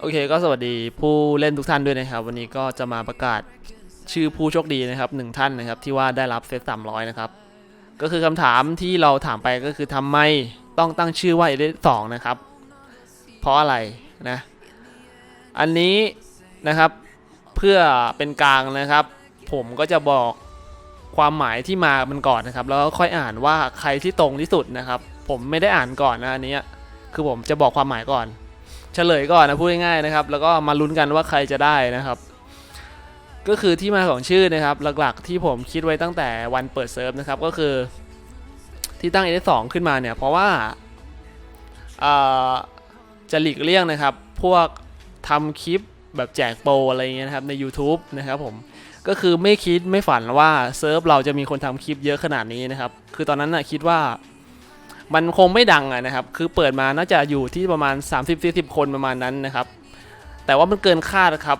โอเคก็สวัสดีผู้เล่นทุกท่านด้วยนะครับ วันนี้ก็จะมาประกาศชื่อผู้โชคดีนะครับหนึ่งท่านนะครับที่ว่าได้รับเซตสามร้อยนะครับ ก็คือคำถามที่เราถามไปก็คือทำไมต้องตั้งชื่อว่าเอเดสองนะครับ เพราะอะไรนะ อันนี้นะครับเพื่อเป็นกลางนะครับ ผมก็จะบอกความหมายที่มามันก่อนนะครับ แล้วค่อยอ่านว่าใครที่ตรงที่สุดนะครับ ผมไม่ได้อ่านก่อนนะอันนี้คือผมจะบอกความหมายก่อน เฉลยก่อนนะพูดง่ายๆนะครับ แล้วก็มาลุ้นกันว่าใครจะได้นะครับ ก็คือที่มาของชื่อนะครับหลักๆที่ผมคิดไว้ตั้งแต่วันเปิดเซิร์ฟนะครับก็คือที่ตั้ง S2 ขึ้นมาเนี่ยเพราะว่าจะหลีกเลี่ยงนะครับ พวกทำคลิปแบบแจกโปรอะไรเงี้ยนะครับใน YouTube นะครับผมก็คือไม่คิดไม่ฝันว่าเซิร์ฟเราจะมีคนทำคลิปเยอะขนาดนี้นะครับ คือตอนนั้นนะคิดว่า มันคงไม่ดังอะนะครับ คือเปิดมาน่าจะอยู่ที่ประมาณ 30-40 คนประมาณนั้นนะครับ แต่ว่ามันเกินคาดครับ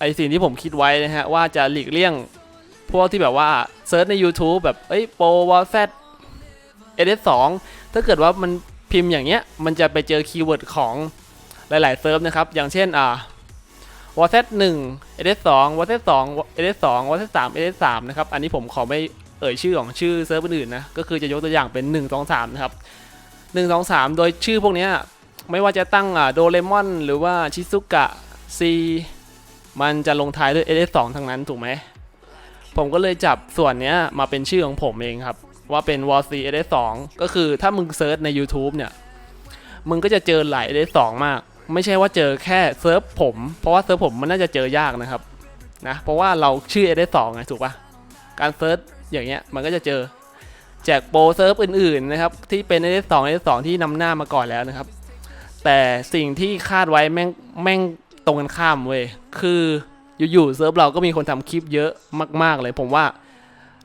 ไอสิ่งที่ผมคิดไว้นะฮะว่าจะหลีกเลี่ยงพวกที่แบบว่าเซิร์ชใน YouTube แบบเอ้ยโปรวอลแซดเอเดสองถ้าเกิดว่ามันพิมพ์อย่างเงี้ย มันจะไปเจอคีย์เวิร์ดของหลาย ๆ เซิร์ฟนะครับ อย่างเช่น อ่าวอลแซดหนึ่งเอเดสองวอลแซดสองเอเดสองวอลแซดสามเอเดสามนะครับ อันนี้ผมขอไม่ เอ่ยชื่อของชื่อเซิร์ฟอื่นๆนะก็คือจะยกตัวอย่างเป็น 1 2 3 นะครับ 1 2 3 โดยชื่อพวกนี้ไม่ว่าจะตั้งอ่าโดเรมอนหรือว่าชิซุกะซีมันจะลงท้ายด้วย LS2 ทั้งนั้นถูกไหม ผมก็เลยจับส่วนนี้มาเป็นชื่อของผมเองครับ ว่าเป็น w a r c LS2 ก็คือถ้ามึงเซิร์ชใน YouTube เนี่ย มึงก็จะเจอหลาย LS2 มาก ไม่ใช่ว่าเจอแค่เซิร์ฟผม เพราะว่าเซิร์ฟผมมันน่าจะเจอยากนะครับนะเพราะว่าเราชื่อ LS2 ไงถูกปะการเซิร์ช อย่างเงี้ยมันก็จะเจอแจกโปรเซิร์ฟอื่นๆนะครับที่เป็น S2 S2 ที่นำหน้ามาก่อนแล้วนะครับ แต่สิ่งที่คาดไว้แม่งแม่งตรงกันข้ามเว้ยคืออยู่ๆเซิร์ฟเราก็มีคนทำคลิปเยอะมาก ๆ เลยผมว่า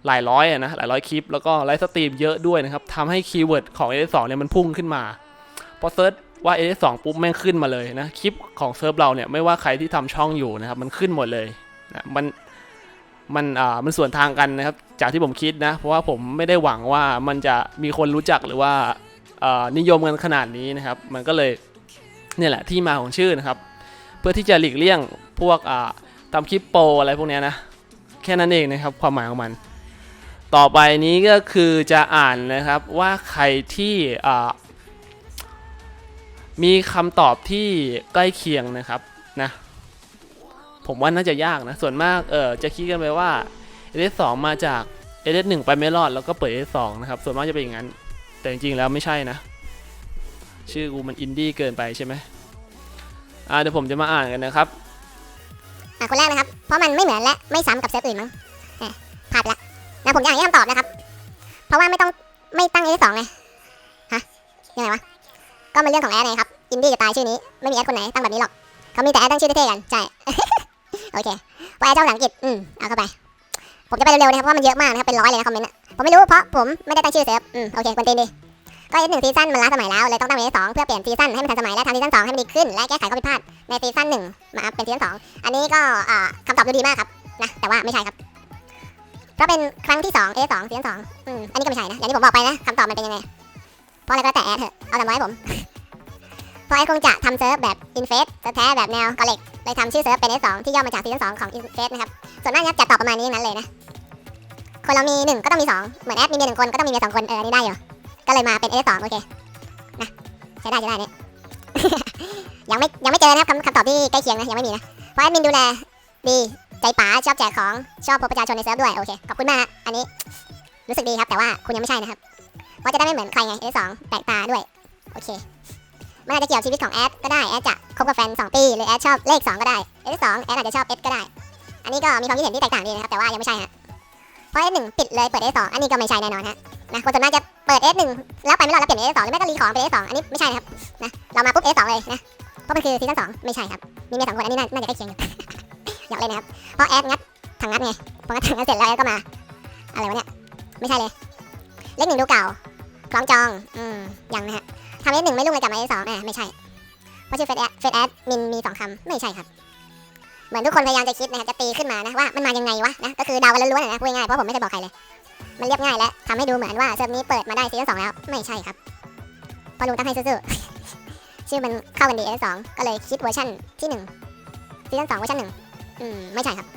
หลายร้อยอะนะหลายร้อยคลิปแล้วก็ไลฟ์สตรีมเยอะด้วยนะครับทำให้คีย์เวิร์ดของ S2 เนี่ยมันพุ่งขึ้นมาพอเซิร์ชว่า S2 ปุ๊บแม่งขึ้นมาเลยนะคลิปของเซิร์ฟเราเนี่ยไม่ว่าใครที่ทำช่องอยู่นะครับมันขึ้นหมดเลยนะมัน มันอ่ามันส่วนทางกันนะครับ จากที่ผมคิดนะ เพราะว่าผมไม่ได้หวังว่ามันจะมีคนรู้จักหรือว่าอ่านิยมกันขนาดนี้นะครับ มันก็เลยเนี่ยแหละที่มาของชื่อนะครับ เพื่อที่จะหลีกเลี่ยงพวกอ่าทำคลิปโปอะไรพวกนี้นะแค่นั้นเองนะครับความหมายของมัน ต่อไปนี้ก็คือจะอ่านนะครับว่าใครที่มีคำตอบที่ใกล้เคียงนะครับนะ ผมว่าน่าจะยากนะ ส่วนมากเออจะคิดกันไปว่า s 2มาจาก s 1ไปไม่รอดแล้วก็เปิด s 2นะครับ ส่วนมากจะเป็นอย่างนั้น แต่จริงๆแล้วไม่ใช่นะ ชื่อกูมันอินดี้เกินไปใช่ไหมอ่าเดี๋ยวผมจะมาอ่านกันนะครับ อะคนแรกนะครับ เพราะมันไม่เหมือนและไม่ซ้ำกับเซิร์ฟอื่นมั้งแหมพลาดไปละนะผมจะอ่านให้คำตอบนะครับ เพราะว่าไม่ต้องไม่ตั้ง S สองไงฮะยังไงวะก็มันเรื่องของแอดไงครับอินดี้จะตายชื่อนี้ไม่มีแอดคนไหนตั้งแบบนี้หรอกเขามีแต่แอดตั้งชื่อเท่ๆกันใช่ โอเคแอดเจ้าภาษาอังกฤษอืมเอาเข้าไป ผมจะไปเร็วๆนะครับเพราะมันเยอะมากนะครับเป็นร้อยเลยนะคอมเมนต์อะผมไม่รู้เพราะผมไม่ได้ตั้งชื่อเซิร์ฟอืมโอเคคนตีนดีก็ S หนึ่งซีซั่นมันล้าสมัยแล้วเลยต้องตั้งเป็น S สองเพื่อเปลี่ยนซีซั่นให้มันทันสมัยและทำซีซั่นสองให้มันดีขึ้นและแก้ไขข้อผิดพลาดในซีซั่นหนึ่งมาเป็นซีซั่นสองอันนี้ก็คำตอบดูดีมากครับนะแต่ว่าไม่ใช่ครับเพราะเป็นครั้งที่2 A 2ซีซั่นสองอืมอันนี้ก็ไม่ใช่นะอย่างที่ผมบอกไปนะคำตอบมันเป็นยังไงเพราะอะไรก็แต่แอดเถอะเอาแต่มาให้ผม ราะแอคงจะทำเซิร์ฟแบบอินเฟสแท้แบบแนวกอเล็กเลยทำชื่อเซิร์ฟเป็น S 2 ที่ย่อมาจากซีซั่นสองของอินเฟสนะครับ ส่วนมากนะครับจะตอบประมาณนี้นั้นเลยนะ คนเรามีหนึ่งก็ต้องมีสองเหมือนแอดมีเมียหนึ่งคนก็ต้องมีเมียสองคน เออนนี้ได้อยู่ ก็เลยมาเป็น S 2 โอเค นะ ใช้ได้ใช้ได้เนี่ยยังไม่ยังไม่เจอนะครับคำตอบที่ใกล้เคียงนะยังไม่มีนะ เพราะแอดมินดูแลดีใจป๋าชอบแจกของชอบพบประชาชนในเซิร์ฟด้วยโอเคขอบคุณมากอันนี้รู้สึกดีครับแต่ว่าคุณยังไม่ใช่นะครับเพราะจะได้ไม่เหมือนใครไง S2 แปลกตาด้วยโอเค มันอาจจะเกี่ยวกับชีวิตของแอดก็ได้แอดจะคบกับแฟน 2 ปีหรือแอดชอบเลข 2 ก็ได้ S2 แอดอาจจะชอบ S ก็ได้ อันนี้ก็มีความคิดเห็นที่แตกต่างดีนะครับแต่ว่ายังไม่ใช่ฮะเพราะ S1 ปิดเลยเปิด S2 อันนี้ก็ไม่ใช่แน่นอนฮะนะคนส่วนมากจะเปิด S1 แล้วไปไม่รอดแล้วเปลี่ยนเป็น S2 หรือไม่ก็รีของเป็น S2 อันนี้ไม่ใช่นะครับนะเรามาปุ๊บ S2 เลยนะเพราะมันคือซีซั่น2ไม่ใช่ครับมีเมียสองคนอันนี้น่าจะใกล้เคียงอยู่อยากเล่นนะครับเพราะแอดงัดถังงัดไงพองัดถังงัดเสร็จแล้วแอดก็มาอะไรวะเนี่ยไม่ใช่เลยเลขหนึ่งดูเก่าคล้องจองอืม ยังนะฮะทำเลขหนึ่งไม่รุ่งเลยกลับมาเลขสองอ่ไม่ใช่ เพราะชื่อเฟซแอดเฟซแอดมินมีสองคำไม่ใช่ครับ เหมือนทุกคนพยายามจะคิดนะครับจะตีขึ้นมานะว่ามันมายังไงวะนะก็คือเดากันล้วนๆนะพูดง่ายๆเพราะผมไม่ได้บอกใครเลย มันเรียบง่ายและทำให้ดูเหมือนว่าเซิร์ฟนี้เปิดมาได้ซีซั่นสองแล้วไม่ใช่ครับเพอลุงตั้งให้ซื่อๆชื่อมันเข้ากันดี S2 ก็เลยคิดเวอร์ชันที่หนึ่งซีซั่นสองเวอร์ชันหนึ่งอืมไม่ใช่ครับ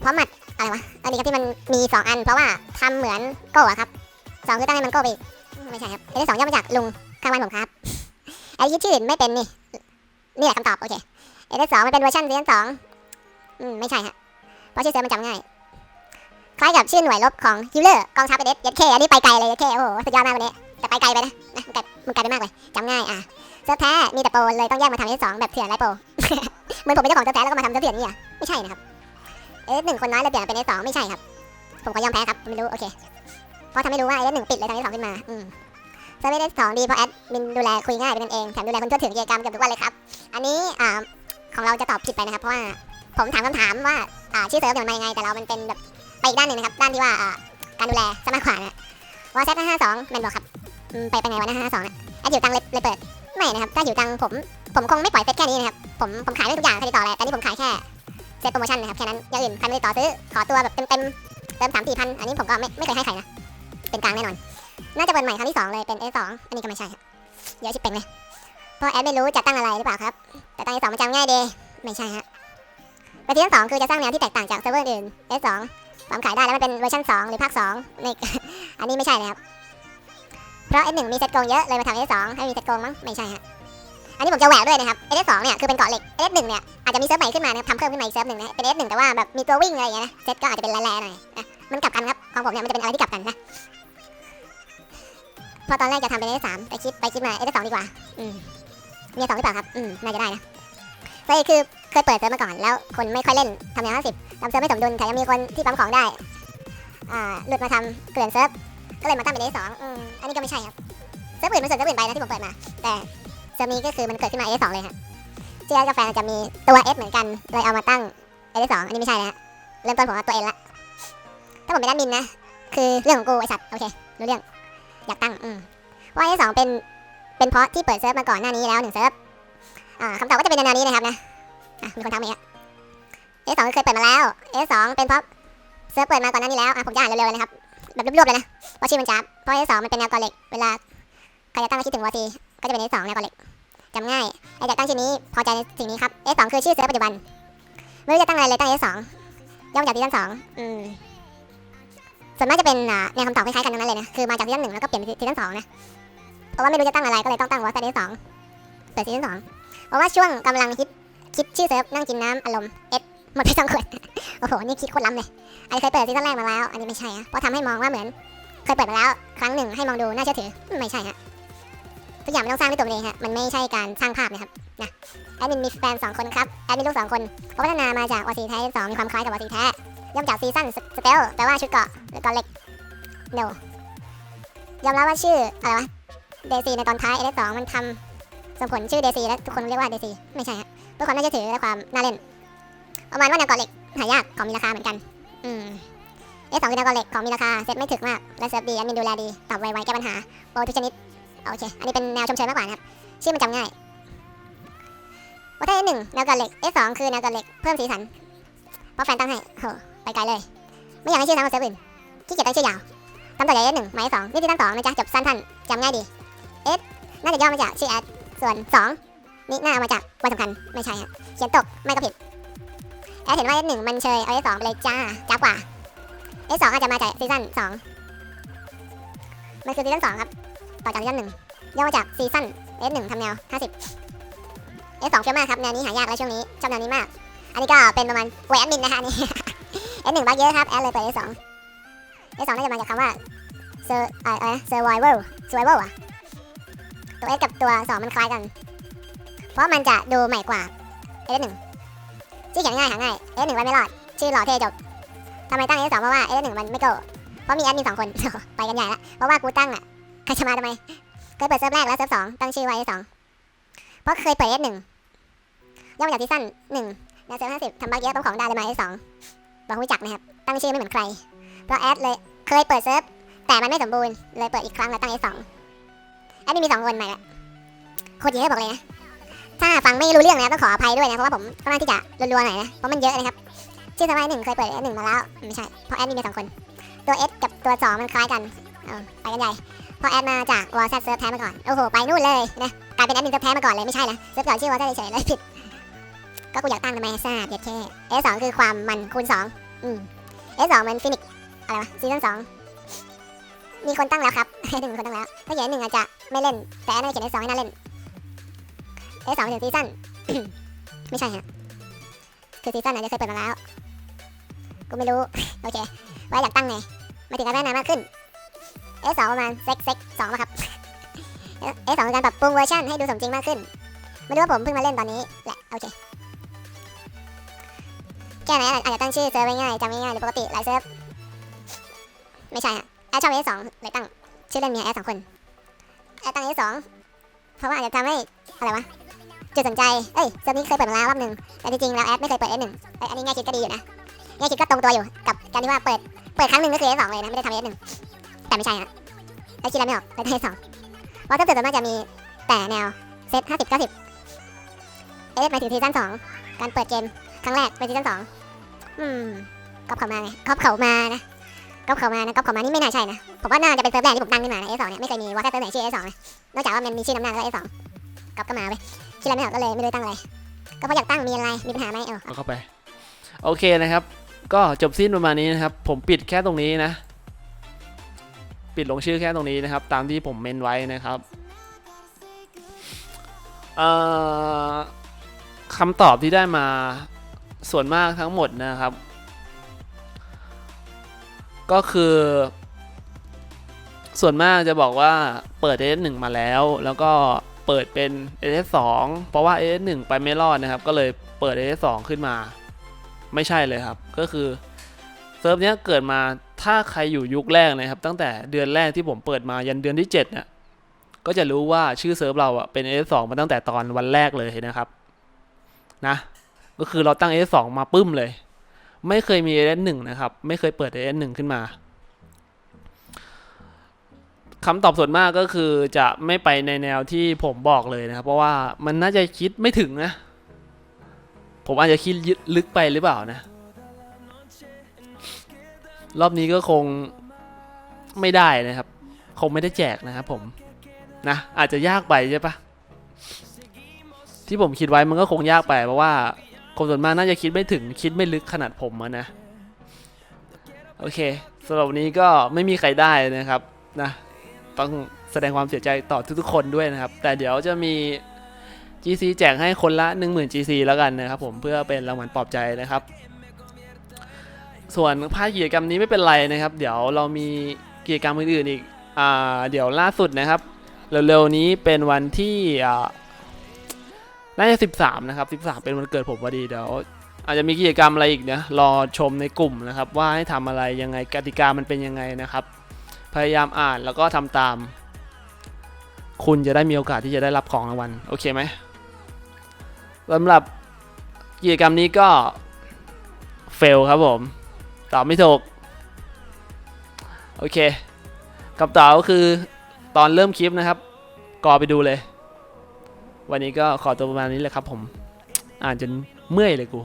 เพราะหมัดอะไรวะอันนี้ครับที่มันมีสองอันเพราะว่าทำเหมือนโก้อะครับสองคือตั้งให้มันโก้ไป ไม่ใช่ครับ S2 ย่อมาจากลุงข้างบ้านผมครับไอ้คิดชื่ออื่นไม่เป็นนี่นี่แหละคำตอบโอเค S2 มันเป็นเวอร์ชันซีซั่นสองอืมไม่ใช่ฮะเพราะชื่อเซิร์ฟมันจำง่ายคล้ายกับชื่อหน่วยรบของฮิลเลอร์กองทัพเอเดสยัดเคอันนี้ไปไกลเลยยัดเคโอ้โหสุดยอดมากวันนี้แต่ไปไกลไปนะนะมันไกลมันไกลไปมากเลยจำง่ายอะเซิร์ฟแท้มีแต่โปรเลยต้องแยกมาทำเอสสองแบบเถื่อนไรโปรเหมือนผมเป็นเจ้าของเซิร์ฟแท้แล้วก็มาทำเซิร์ฟเถื่อนนี่อะไม่ใช่นะครับเอสหนึ่งคนน้อยเลยเปลี่ยนเป็นเอสสองไม่ใช่ครับผมขอยอมแพ้ครับไม่รู้โอเค ราะทำให้รู้ว่าเอสหนึ่งปิดเลยทำเอสสองขึ้นมาอืมเซิร์ฟเอสสองดีเพราะแอดมินดูแลคุยง่ายเป็นกันเองแถมดูแลคนทั่วถึงกิจกรรมเกือบทุกวันเลยครับ อันนี้อ่าของเราจะตอบผิดไปนะครับ เพราะว่าผมถามคำถามว่าอ่าชื่อเซิร์ฟเนี่ยมันมายังไงแต่เรามันเป็นแบบไปอีกด้านหนึ่งนะครับ ด้านที่ว่าอ่าการดูแลซะมากกว่านะวอเซตห้าสองแมนบอกครับไปเป็นไงวะนะห้าสองนะแอดหิวตังเลยเลยเปิดไม่นะครับถ้าหิวตังผมผมคงไม่ปล่อยเซตแค่นี้นะครับผมผมขายได้ทุกอย่างใครติดต่อเลยแต่นี่ผมขายแค่เซตโปรโมชั่นนะครับแค่นั้นอย่างอื่นใครไม่ติดต่อซื้อขอตัวแบบเต็มเต็มเติมสามสี่พันอันนี้ผมก็ไม่ไม่เคยให้ใครนะ เป็นกลางแน่นอน น่าจะเปิดใหม่ครั้งที่สองเลยเป็น A2 อันนี้ก็ไม่ใช่ครับเยอะชิบเป็นเลยเพราะแอดไม่รู้จะตั้งอะไรหรือเปล่าครับ แต่ตั้ง A2 มันจำง่ายดีไม่ใช่ฮะเวอร์ชันสองคือจะสร้างแนวที่แตกต่างจากเซิร์ฟเวอร์อื่น A2 ความขายได้แล้วมันเป็นเวอร์ชัน2 หรือภาค2ในอันนี้ไม่ใช่เลยครับ เพราะ S1 มีเซตโกงเยอะเลยมาทำ S2 ให้มีเซตโกงมั้งไม่ใช่ฮะอันนี้ผมจะแหวกด้วยนะครับ S2 เนี่ยคือเป็นเกาะเหล็ก S1 เนี่ยอาจจะมีเซิร์ฟใหม่ขึ้นมานะครับทำเพิ่มขึ้นมาอีกเซิร์ฟหนึ่งนะเป็น S1 แต่ว่าแบบมีตัววิ่งอะไรอย่างเงี้ยนะเซตก็อาจจะเป็นแร่ๆหน่อยนะ มันกลับกันครับของผมเนี่ยมันจะเป็นอะไรที่กลับกันนะพอตอนแรกจะทำเป็น S3 แต่คิดไปคิดมา S2 ดีกว่า อืมมี S2 หรือเปล่าครับ อืมน่าจะได้นะก็คือเคยเปิดเซิร์ฟมาก่อนแล้วคนไม่ค่อยเล่นทำแนว50ทำเซิร์ฟไม่สมดุลแถมยังมีคนที่ปั๊มของได้ อ่าหลุดมาทำเกลื่อนเซิร์ฟก็เลยมาตั้งเป็น A2 อืมอันนี้ก็ไม่ใช่ครับเซิร์ฟอื่นมันส่วนเซิร์ฟอื่นไปนะที่ผมเปิดมา แต่เซิร์ฟนี้ก็คือมันเกิดขึ้นมา A2 เลยฮะชื่อกาแฟจะมีตัว S เหมือนกันเลยเอามาตั้ง A2 อันนี้ไม่ใช่นะฮะเริ่มต้นผมเอาตัว N ละ ถ้าผมเป็นแอดมินนะ คือเรื่องของกูไอสัตว์ โอเค รู้เรื่อง อยากตั้ง อืมว่า A2 เป็น เป็นเพราะที่เปิดเซิร์ฟมาก่อนหน้านี้แล้วหนึ่งเซิร์ฟ อ่าคำตอบก็จะเป็นแนวนี้นะครับนะ อะ มีคนทักมาอีกอะ A2 เคยเปิดมาแล้ว A2 เป็นเพราะเซิร์ฟเปิดมาก่อนหน้านี้แล้ว อะ ผมจะอ่านเร็วๆเลยนะครับ แบบรวบๆเลยนะ เพราะชื่อมันจับเพราะ A2 มันเป็นแนวกอเหล็ก เวลาใครจะตั้งคิดถึงวอทีก็จะเป็น A2 แนวกอเหล็กจำง่ายไอ้จะตั้งชื่อนี้พอใจในสิ่งนี้ครับ A2 คือชื่อเซิร์ฟปัจจุบัน ไม่รู้จะตั้งอะไรเลยตั้ง A2 ย่อมจากซีซั่นสองอืม ส่วนมากจะเป็นแนวคำตอบคล้ายๆกันทั้งนั้นเลยนะคือมาจากซีซั่นหนึ่งแล้วก็เปลี่ยนเป็นซีซั่นสองนะเพราะว่าไม่รู้จะตั้งอะไรก็เลยต้องตั้งวอต A2 เปิดซีซั่นสองเพราะว่าช่วงกำลังคิดคิดชื่อเซิร์ฟนั่งกินน้ำอารมณ์ S หมดไปสองขวดโอ้โหนี่คิดโคตรล้ำเลยอันนี้เคยเปิดซีซั่นแรกมาแล้ว อันนี้ไม่ใช่อะเพราะทำให้มองว่าเหมือน เคยเปิดมาแล้ว ครั้งหนึ่งให้มองดูน่าเชื่อถือไม่ใช่ฮะทุกอย่างมันต้องสร้างด้วยตัวนเองฮะมันไม่ใช่การสร้างภาพนะครับนะแอดมินมีแฟนสองคนครับแอดมินลูกสองคนเขาพัฒนามาจากวอซีแท้สองมีความคล้ายกับวอซีแท้ ย่อมจากซีซั่นสเตลแปลว่าชุดเกาะหรือเกาะเหล็ก no ยอมรับว่าชื่ออะไรวะเดซีในตอนท้ายเอสองมันทำส่งผลชื่อเดซีและทุกคนเรียกว่าเดซีไม่ใช่ฮะเพื่อความน่าเชื่อถือและความน่าเล่นประมาณว่าแนวเกาะเหล็กหายากของมีราคาเหมือนกันอืมเอสองคือแนวกอเหล็กของมีราคาเซ็ตไม่ถึกมากและเซิร์ฟดีแอดมินดูแลดีตอบไวๆแก้ปัญหาโปรทุกชนิดโอเคอันนี้เป็นแนวชมเชยมากกว่านะครับชื่อมันจำง่ายว่าถ้าเอหนึ่งแนวกอเหล็กเอสองคือแนวกอเหล็กเพิ่มสีสันเพราะแฟนตั้งให้โห ไปไกลเลย ไม่อยากให้ชื่อซ้ำกับเซิร์ฟอื่นขี้เกียจตั้งชื่อยาวตามต่อจากเอสหนึ่งหมายสองนี่ที่ตั้งสองนะจ๊ะจบสั้นท่านจำง่ายดีเอสน่าจะย่อมาจากชื่อแอดส่วนสองนี่น่าเอามาจากวันสำคัญไม่ใช่ฮะเขียนตกไม่ก็ผิดแอดเห็นว่าเอสหนึ่งมันเชยเอาเอสสองไปเลยจ้าจ้ากว่า S2 องอาจจะมาจากซีซั่น2มันคือซีซั่น2ครับต่อจากซีซั่น1ย่อมาจากซีซั่น S1 ทำแนว50 S2 เอสสองเฟี้ยวมากครับแนวนี้หายากแล้วช่วงนี้ชอบแนวนี้มาก อันนี้ก็เป็นประมาณเวแอดมินนะคะนี่ อันนี่ S1 บักเยอะครับ แอดเลยเปิด S2 S2 น่าจะมาจากคำว่า sur อะไรนะ survival survival อะตัว S กับตัว2มันคล้ายกัน เพราะมันจะดูใหม่กว่า S1 ชื่อเขียนง่ายหาง่าย S1 ไว้ไม่รอด ชื่อหล่อเท่จบทำไมตั้ง S2 เพราะว่า S1 มันไม่โกเพราะมีแอดมินสองคน ไปกันใหญ่ละเพราะว่ากูตั้งอะใครจะมาทำไมเคยเปิดเซิร์ฟแรกแล้วเซิร์ฟสองตั้งชื่อไว้ S2 เพราะเคยเปิด S1 ย่อมาจากซีซั่นหนึ่งในเซิร์ฟห้าสิบทำบักเยอะต้องของได้เลยมา S2 บอกรู้จักนะครับ ตั้งชื่อไม่เหมือนใคร เพราะแอดเลยเคยเปิดเซิร์ฟแต่มันไม่สมบูรณ์เลยเปิดอีกครั้งแล้วตั้ง S2 แอดมินมีสองคนใหม่ละโคตรเยอะบอกเลยนะ ถ้าฟังไม่รู้เรื่องนะต้องขออภัยด้วยนะเพราะว่าผมค่อนข้างที่จะรัวๆหน่อยนะเพราะมันเยอะนะครับชื่อสมัยหนึ่งเคยเปิด S หนึ่งมาแล้วไม่ใช่เพราะแอดมีมีสองคน ตัว S กับตัว2มันคล้ายกันเอาไปกันใหญ่พอแอดมาจากวอลแซดเซิร์ฟแท้มาก่อนโอ้โหไปนู่นเลยนะกลายเป็นแอดมินเซิร์ฟแท้มาก่อนเลยไม่ใช่นะเซิร์ฟเก่าชื่อวอลแซดเฉยเลยผิด ก็กูอยากตั้งทำไมทราเด็ดแค่ S2 คือความมันคูณ2อืม S2 มันฟินิกอะไรวะซีซั่น2มีคนตั้งแล้วครับหนึ่งคนตั้งแล้ว ถ้าเขียนหนึ่งอาจจะไม่เล่น แต่อดน่าจะเขียน S2 ให้น่าเล่น S2 ถึงซีซั่นไม่ใช่ฮะ คือซีซั่นอาจจะเคยเปิดมาแล้ว กูไม่รู้ โอเคว่าอยากตั้งไงหมาถึงการพัฒนามากขึ้น S2 ประมาณเซ็กเซ็กสองป่ะครับ S2 คือการปรับปรุงเวอร์ชันให้ดูสมจริงมากขึ้น ไม่รู้ว่าผมเพิ่งมาเล่นตอนนี้แหละ โอเค แค่ไหนอาจจะตั้งชื่อเซิร์ฟไว้ง่ายจำง่ายๆหรือปกติหลายเซิร์ฟไม่ใช่ฮะแอดชอบ S2 เลยตั้งชื่อเล่นมีแอดสองคนแอดตั้ง S2 เพราะว่าอาจจะทำให้อะไรวะจุดสนใจเอ้ยเซิร์ฟนี้เคยเปิดมาแล้วรอบหนึ่งแต่จริงๆแล้วแอดไม่เคยเปิด S1 เอ้ยอันนี้ง่ายคิดก็ดีอยู่นะง่ายคิดก็ตรงตัวอยู่กับการที่ว่าเปิดเปิดครั้งหนึ่งก็คือ S2 เลยนะไม่ได้ทำ S1 แต่ไม่ใช่ฮะไอ้คิดอะไรไม่ออกเลยตั้ง S2 เพราะถ้าเกิดส่วนมากจะมีแต่แนวเซตห้าสิ 50 90 S หมายถึงซีซั่น2การเปิดเกมครั้งแรกเป็นซีซั่น2อืมก๊อปเขามาไงก๊อปเขามานะก๊อปเขามานะก๊อปเขามานี่ไม่น่าใช่นะ ผมว่าน่าจะเป็นเซิร์ฟแรกที่ผมตั้งขึ้นมานะ S2 เนี่ยไม่เคยมีว่าแค่เซิร์ฟไหนชื่อ S2 เลยนอกจากว่ามันมีชื่อน้ำหน้าแล้วก็ S2 ก๊อปก็มาไปคิดอะไรไม่ออกก็เลยไม่รู้ตั้งอะไรก็เพราะอยากตั้งมีอะไรมีปัญหาไหมเออเข้าไป โอเคนะครับ ก็จบสิ้นประมาณนี้นะครับ ผมปิดแค่ตรงนี้นะ ปิดลงชื่อแค่ตรงนี้นะครับ ตามที่ผมเมนไว้นะครับเอ่อ คำตอบที่ได้มาส่วนมากทั้งหมดนะครับ ก็คือ ส่วนมากจะบอกว่าเปิด S1 มาแล้ว แล้วก็เปิดเป็น S2 เพราะว่า S1 ไปไม่รอดนะครับ ก็เลยเปิด S2 ขึ้นมา ไม่ใช่เลยครับ ก็คือเซิร์ฟเนี้ยเกิดมาถ้าใครอยู่ยุคแรกนะครับ ตั้งแต่เดือนแรกที่ผมเปิดมายันเดือนที่7เนี่ยก็จะรู้ว่าชื่อเซิร์ฟเราอะเป็น S2 มาตั้งแต่ตอนวันแรกเลยนะครับ นะ ก็คือเราตั้ง S2 มาปึ้มเลย ไม่เคยมี S1 นะครับ ไม่เคยเปิด S1 ขึ้นมาคำตอบส่วนมากก็คือจะไม่ไปในแนวที่ผมบอกเลยนะครับ เพราะว่ามันน่าจะคิดไม่ถึงนะ ผมอาจจะคิดลึกไปหรือเปล่านะ รอบนี้ก็คงไม่ได้นะครับ คงไม่ได้แจกนะครับผมนะอาจจะยากไปใช่ปะ ที่ผมคิดไว้มันก็คงยากไปเพราะว่าคนส่วนมากน่าจะคิดไม่ถึงคิดไม่ลึกขนาดผมอะนะ โอเคสำหรับวันนี้ก็ไม่มีใครได้นะครับนะต้องแสดงความเสียใจต่อทุกๆคนด้วยนะครับ แต่เดี๋ยวจะมี GC แจกให้คนละ 10,000 GC แล้วกันนะครับผมเพื่อเป็นรางวัลปลอบใจนะครับ ส่วนภาคกิจกรรมนี้ไม่เป็นไรนะครับ เดี๋ยวเรามีกิจกรรมอื่นๆอีกอ่าเดี๋ยวล่าสุดนะครับเร็วๆนี้เป็นวันที่อ่า น่าจะ 13 นะครับ 13 เป็นวันเกิดผมพอดีเดี๋ยวอาจจะมีกิจกรรมอะไรอีกนะรอชมในกลุ่มนะครับ ว่าให้ทำอะไรยังไงกติกามันเป็นยังไงนะครับ พยายามอ่านแล้วก็ทำตาม คุณจะได้มีโอกาสที่จะได้รับของรางวัลโอเคไหมสำหรับกิจกรรมนี้ก็เฟลครับผม ตอบไม่ถูก โอเคคำตอบก็คือตอนเริ่มคลิปนะครับ กอไปดูเลย วันนี้ก็ขอตัวประมาณนี้เลยครับผม อ่านจนเมื่อยเลยกู